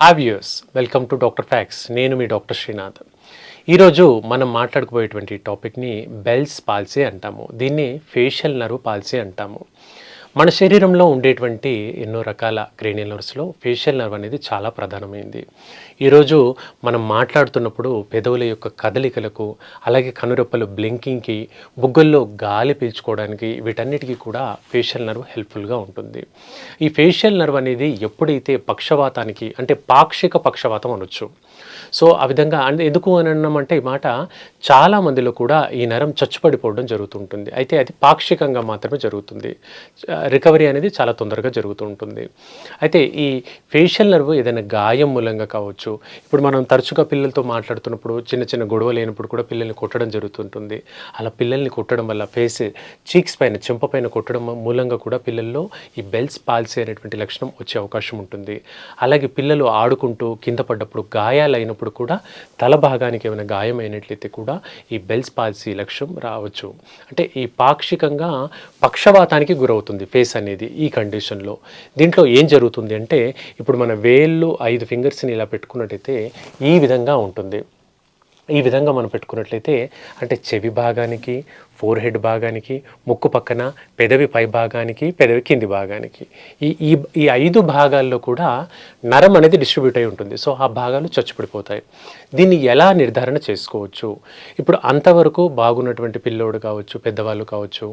ఆవియర్స్ welcome to doctor facts నేను మీ doctor Srinath ఈరోజు మనం మాట్లాడుకోబోయేటువంటి టాపిక్ని బెల్స్ పాల్సీ అంటాము. దీన్ని ఫేషియల్ నర్వ్ పాలసీ అంటాము. మన శరీరంలో ఉండేటువంటి ఎన్నో రకాల క్రేనియల్ నర్వ్స్లో ఫేషియల్ నర్వ్ అనేది చాలా ప్రధానమైంది. ఈరోజు మనం మాట్లాడుతున్నప్పుడు పెదవుల యొక్క కదలికలకు అలాగే కనురెప్పలు బ్లింకింగ్కి బుగ్గల్లో గాలి పీల్చుకోవడానికి వీటన్నిటికీ కూడా ఫేషియల్ నర్వ్ హెల్ప్ఫుల్గా ఉంటుంది. ఈ ఫేషియల్ నర్వ్ అనేది ఎప్పుడైతే పక్షవాతానికి అంటే పాక్షిక పక్షవాతం అనొచ్చు. సో ఆ విధంగా అంటే ఎందుకు అని అన్నామంటే ఈ మాట చాలా మందిలో కూడా ఈ నరం చచ్చుపడిపోవడం జరుగుతుంటుంది. అయితే అది పాక్షికంగా మాత్రమే జరుగుతుంది. రికవరీ అనేది చాలా తొందరగా జరుగుతూ ఉంటుంది. అయితే ఈ ఫేషియల్ నర్వ్ ఏదైనా గాయం మూలంగా కావచ్చు ఇప్పుడు మనం తరచుగా పిల్లలతో మాట్లాడుతున్నప్పుడు చిన్న చిన్న గొడవ లేనప్పుడు కూడా పిల్లల్ని కొట్టడం జరుగుతుంటుంది. అలా పిల్లల్ని కొట్టడం వల్ల ఫేస్ చీక్స్ పైన చెంప పైన కొట్టడం మూలంగా కూడా పిల్లల్లో ఈ బెల్స్ పాల్సీ అనేటువంటి లక్షణం వచ్చే అవకాశం ఉంటుంది. అలాగే పిల్లలు ఆడుకుంటూ కింద పడ్డప్పుడు గాయాలైనప్పుడు కూడా తల భాగానికి ఏమైనా గాయం అయినట్లయితే కూడా ఈ బెల్స్ పాల్సీ లక్ష్యం రావచ్చు. అంటే ఈ పాక్షికంగా పక్షవాతానికి గురవుతుంది ఫేస్ అనేది ఈ కండిషన్లో. దీంట్లో ఏం జరుగుతుంది అంటే ఇప్పుడు మన వేళ్ళు ఐదు ఫింగర్స్ని ఇలా పెట్టుకున్నట్టయితే ఈ విధంగా ఉంటుంది. ఈ విధంగా మనం పెట్టుకున్నట్లయితే అంటే చెవి భాగానికి ఫోర్ హెడ్ భాగానికి ముక్కు పక్కన పెదవి పై భాగానికి పెదవి కింది భాగానికి. ఈ ఈ ఈ ఐదు భాగాల్లో కూడా నరం అనేది డిస్ట్రిబ్యూట్ అయి ఉంటుంది. సో ఆ భాగాలు చచ్చుపడిపోతాయి. దీన్ని ఎలా నిర్ధారణ చేసుకోవచ్చు? ఇప్పుడు అంతవరకు బాగున్నటువంటి పిల్లోడు కావచ్చు పెద్దవాళ్ళు కావచ్చు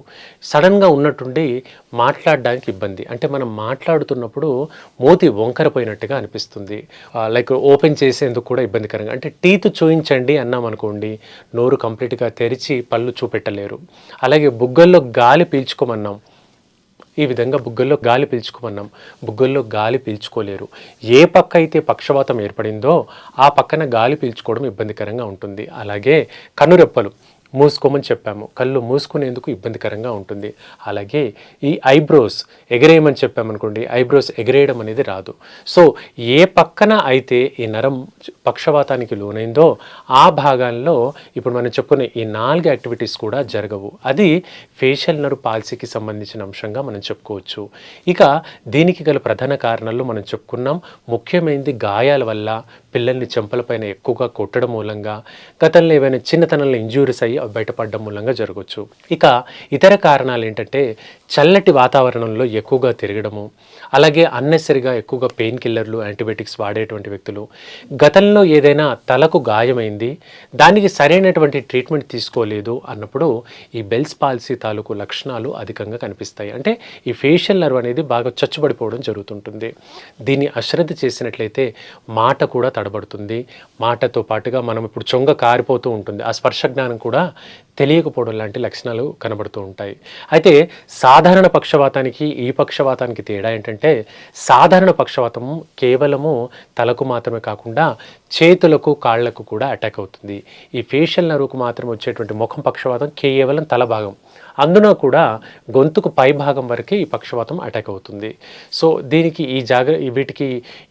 సడన్గా ఉన్నట్టుండి మాట్లాడడానికి ఇబ్బంది. అంటే మనం మాట్లాడుతున్నప్పుడు మోతి వంకరపోయినట్టుగా అనిపిస్తుంది. లైక్ ఓపెన్ చేసేందుకు కూడా ఇబ్బందికరంగా. అంటే టీత్ చూయించండి అన్నాం అనుకోండి నోరు కంప్లీట్గా తెరిచి పళ్ళు చూపెట్టలేరు. అలాగే బుగ్గల్లో గాలి పీల్చుకోమన్నాం. ఈ విధంగా బుగ్గల్లో గాలి పీల్చుకోమన్నాం. బుగ్గల్లో గాలి పీల్చుకోలేరు. ఏ పక్క అయితే పక్షవాతం ఏర్పడిందో ఆ పక్కన గాలి పీల్చుకోవడం ఇబ్బందికరంగా ఉంటుంది. అలాగే కనురెప్పలు. మూసుకోమని చెప్పాము. కళ్ళు మూసుకునేందుకు ఇబ్బందికరంగా ఉంటుంది. అలాగే ఈ ఐబ్రోస్ ఎగరేయమని చెప్పామనుకోండి ఐబ్రోస్ ఎగరేయడం అనేది రాదు. సో ఏ పక్కన అయితే ఈ నరం పక్షవాతానికి లోనైందో ఆ భాగాల్లో ఇప్పుడు మనం చెప్పుకునే ఈ నాలుగు యాక్టివిటీస్ కూడా జరగవు. అది ఫేషియల్ నరు పాలసీకి సంబంధించిన అంశంగా మనం చెప్పుకోవచ్చు. ఇక దీనికి గల ప్రధాన కారణాలు మనం చెప్పుకున్నాం ముఖ్యమైనది గాయాల వల్ల పిల్లల్ని చెంపలపైన ఎక్కువగా కొట్టడం మూలంగా గతంలో ఏవైనా చిన్నతనంలో ఇంజూరీస్ అయ్యి బయటపడడం మూలంగా జరగవచ్చు ఇక ఇతర కారణాలు ఏంటంటే చల్లటి వాతావరణంలో ఎక్కువగా తిరగడము అలాగే అన్నెసరిగా ఎక్కువగా పెయిన్ కిల్లర్లు యాంటీబయాటిక్స్ వాడేటువంటి వ్యక్తులు. గతంలో ఏదైనా తలకు గాయమైంది దానికి సరైనటువంటి ట్రీట్మెంట్ తీసుకోలేదు అన్నప్పుడు ఈ బెల్స్ పాలసీ తాలూకు లక్షణాలు అధికంగా కనిపిస్తాయి. అంటే ఈ ఫేషియల్ నర్వ్ అనేది బాగా చచ్చుబడిపోవడం జరుగుతుంటుంది. దీన్ని అశ్రద్ధ చేసినట్లయితే మాట కూడా తడబడుతుంది. మాటతో పాటుగా మనం ఇప్పుడు చొంగ కారిపోతూ ఉంటుంది. ఆ స్పర్శ జ్ఞానం కూడా తెలియకపోవడం లాంటి లక్షణాలు కనబడుతూ ఉంటాయి. అయితే సాధారణ పక్షవాతానికి ఈ పక్షవాతానికి తేడా ఏంటంటే సాధారణ పక్షవాతం కేవలము తలకు మాత్రమే కాకుండా చేతులకు కాళ్ళకు కూడా అటాక్ అవుతుంది. ఈ ఫేషియల్ నరువుకు మాత్రం వచ్చేటువంటి ముఖం పక్షవాతం కేవలం తల భాగం. అందున కూడా గొంతుకు పై భాగం వరకే ఈ పక్షవాతం అటాక్ అవుతుంది. సో దీనికి ఈ జాగ్ర వీటికి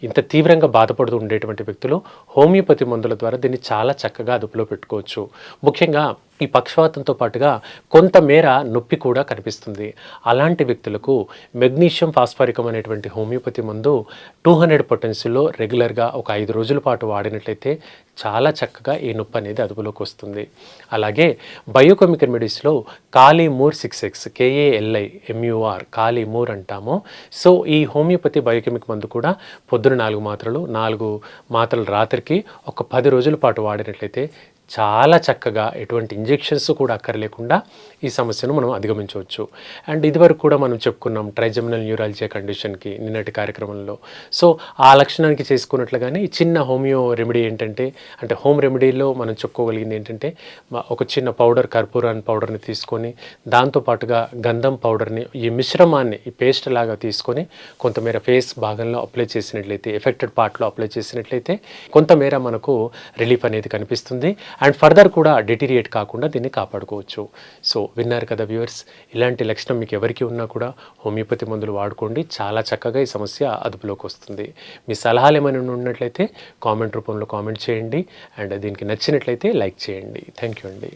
ఇంత తీవ్రంగా బాధపడుతూ ఉండేటువంటి వ్యక్తులు హోమియోపతి మందుల ద్వారా దీన్ని చాలా చక్కగా అదుపులో పెట్టుకోవచ్చు. ముఖ్యంగా ఈ పక్షవాతంతో పాటుగా కొంతమేర నొప్పి కూడా కనిపిస్తుంది. అలాంటి వ్యక్తులకు మెగ్నీషియం ఫాస్ఫారికం అనేటువంటి హోమియోపతి మందు టూ హండ్రెడ్ పొటెన్సీలో రెగ్యులర్గా ఒక ఐదు రోజుల పాటు వాడినట్లయితే చాలా చక్కగా ఈ నొప్పి అనేది అదుపులోకి వస్తుంది. అలాగే బయోకెమికల్ మెడిసిన్లో కాలీమూర్ సిక్స్ ఎక్స్ కేఏఎల్ఐ ఎంయూఆర్ కాలీ మూర్ అంటాము. సో ఈ హోమియోపతి బయోకెమిక్ మందు కూడా పొద్దున నాలుగు మాత్రలు నాలుగు మాత్రలు రాత్రికి ఒక పది రోజుల పాటు వాడినట్లయితే చాలా చక్కగా ఎటువంటి ఇంజెక్షన్స్ కూడా అక్కర్లేకుండా ఈ సమస్యను మనం అధిగమించవచ్చు. అండ్ ఇదివరకు కూడా మనం చెప్పుకున్నాం ట్రైజమినల్ న్యూరాలజీ కండిషన్కి నిన్నటి కార్యక్రమంలో. సో ఆ లక్షణానికి చేసుకున్నట్లుగానే ఈ చిన్న హోమియో రెమెడీ ఏంటంటే అంటే హోమ్ రెమెడీలో మనం చెప్పుకోగలిగింది ఏంటంటే ఒక చిన్న పౌడర్ కర్పూరాన్ పౌడర్ని తీసుకొని దాంతోపాటుగా గంధం పౌడర్ని ఈ మిశ్రమాన్ని ఈ పేస్ట్ లాగా తీసుకొని కొంతమేర ఫేస్ భాగంలో అప్లై చేసినట్లయితే ఎఫెక్టెడ్ పార్ట్లో అప్లై చేసినట్లయితే కొంతమేర మనకు రిలీఫ్ అనేది కనిపిస్తుంది. అండ్ ఫర్దర్ కూడా డిటీరియేట్ కాకుండా దీన్ని కాపాడుకోవచ్చు. సో విన్నారు కదా వ్యూవర్స్ ఇలాంటి లక్షణం మీకు ఎవరికి ఉన్నా కూడా హోమియోపతి మందులు వాడుకోండి. చాలా చక్కగా ఈ సమస్య అదుపులోకి వస్తుంది. మీ సలహాలు ఏమైనా ఉన్నట్లయితే కామెంట్ రూపంలో కామెంట్ చేయండి. అండ్ దీనికి నచ్చినట్లయితే లైక్ చేయండి. థ్యాంక్ యూ అండి.